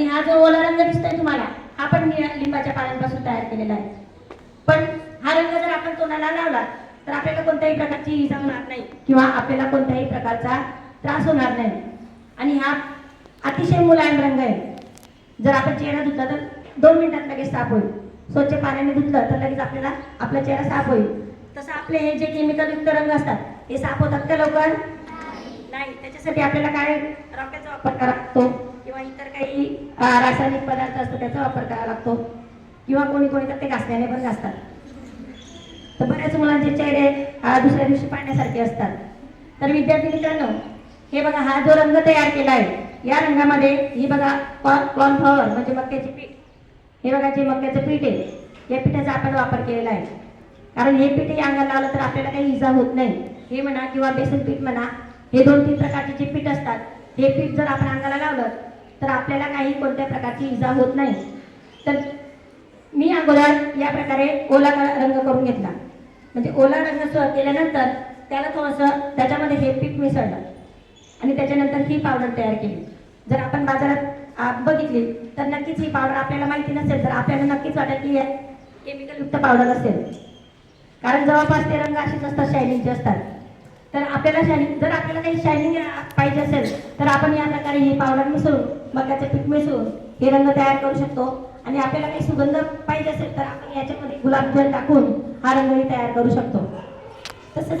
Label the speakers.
Speaker 1: आणि हा जो ओला रंग दिसतोय तुम्हाला हा पण लिंबाच्या पानांपासून तयार केलेला आहे. पण हा रंग जर आपण तोंडाला लावला तर आपल्याला कोणत्याही प्रकारची इजा होणार नाही किंवा आपल्याला कोणत्याही प्रकारचा त्रास होणार नाही. आणि हा अतिशय मुलायम रंग आहे. जर आपण चेहरा धुतला तर दोन मिनिटात लगेच साफ होईल. स्वच्छ पाण्याने धुतलं तर लगेच आपल्याला आपला चेहरा साफ होईल. तसं आपले हे जे केमिकल युक्त रंग असतात हे साफ होतात का लवकर? नाही. त्याच्यासाठी आपल्याला काय रॉकेटचा वापर करावा लागतो किंवा इतर काही अं, रासायनिक पदार्थ असतो त्याचा वापर करावा लागतो. किंवा कोणी कोणी तर ते घासण्याने पण घासतात. तर बऱ्याच मुलांचे चेहरे दुसऱ्या दिवशी पाण्यासारखे असतात. तर विद्यार्थी मित्रांनो हे बघा हा जो रंग तयार केला आहे या रंगामध्ये ही बघा कॉर्नफ्लॉवर म्हणजे मक्याचे पीठ. हे बघा जे मक्याचं पीठ आहे या पिठाचा आपण वापर केलेला आहे. कारण हे पीठ अंगाला लावलं तर आपल्याला काही इजा होत नाही. हे म्हणा किंवा बेसन पीठ म्हणा हे दोन तीन प्रकारचे जे पीठ असतात हे पीठ जर आपण अंगाला लावलं तर आपल्याला काही कोणत्या प्रकारची इजा होत नाही. तर मी अगोदर या प्रकारे ओला रंग करून घेतला. म्हणजे ओला रंग स- केल्यानंतर त्याला थोडंसं त्याच्यामध्ये हे पीठ मिसळलं. आणि त्याच्यानंतर ही पावडर तयार केली. जर आपण बाजारात बघितली तर नक्कीच ही पावडर आपल्याला माहिती नसेल तर आपल्याला नक्कीच वाटेल की केमिकल युक्त पावडर असेल. कारण जवळपास ते रंग असेच असतात शायनिंगचे असतात. तर आपल्याला शायनिंग जर आपल्याला काही शायनिंग करायचे असेल तर आपण या प्रकारे हे पावडर मिसळून मक्याचं पीठ मिसळून हे रंग तयार करू शकतो. आणि आपल्याला काही सुगंध पाहिजे असेल तर आपण याच्यामध्ये गुलाबजल टाकून हा रंगही तयार करू शकतो. तसंच